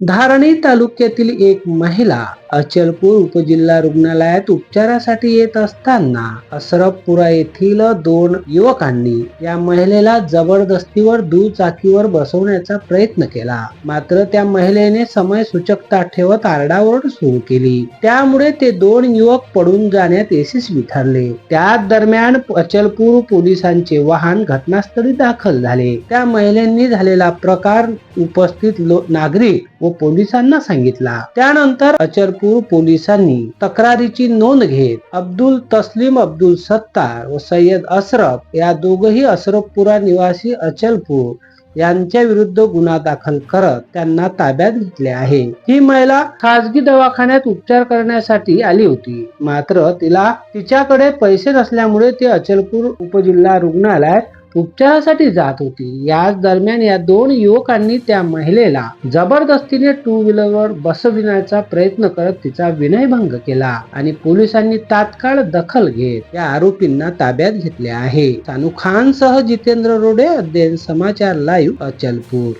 धारणी तालुक्यातील एक महिला अचलपूर उपजिल्हा रुग्णालयात उपचारासाठी येत असताना असरफपुरा येथील दोन युवकांनी या महिलेला जबरदस्तीवर दुचाकीवर बसवण्याचा प्रयत्न केला. मात्र त्या महिलेने समय सूचकता ठेवत आरडाओरड सुरू केली. त्यामुळे ते दोन युवक पडून जाण्यात यशस्वी ठरले. त्या दरम्यान अचलपूर पोलिसांचे वाहन घटनास्थळी दाखल झाले. त्या महिलांनी झालेला प्रकार उपस्थित लो- नागरिक व पोलिसांना सांगितला. त्यानंतर अचलपूर पोलिसांनी तक्रारीची नोंद घेत अब्दुल तस्लीम अब्दुल सत्तार व सय्यद अशरफ या दोघही अशरफपुरा निवासी अचलपूर यांच्या विरुद्ध गुन्हा दाखल करत त्यांना ताब्यात घेतले आहे. ही महिला खासगी दवाखान्यात उपचार करण्यासाठी आली होती. मात्र तिला तिच्याकडे पैसे नसल्यामुळे ती अचलपूर उपजिल्हा रुग्णालयात उपचारासाठी जात होती. याच दरम्यान या दोन युवकांनी त्या महिलेला जबरदस्तीने टू व्हीलरवर बसविण्याचा प्रयत्न करत तिचा विनयभंग केला आणि पोलिसांनी तात्काळ दखल घेत या आरोपींना ताब्यात घेतले आहे. सानू खान सह जितेंद्र रोडे अध्ययन समाचार लाईव्ह अचलपूर.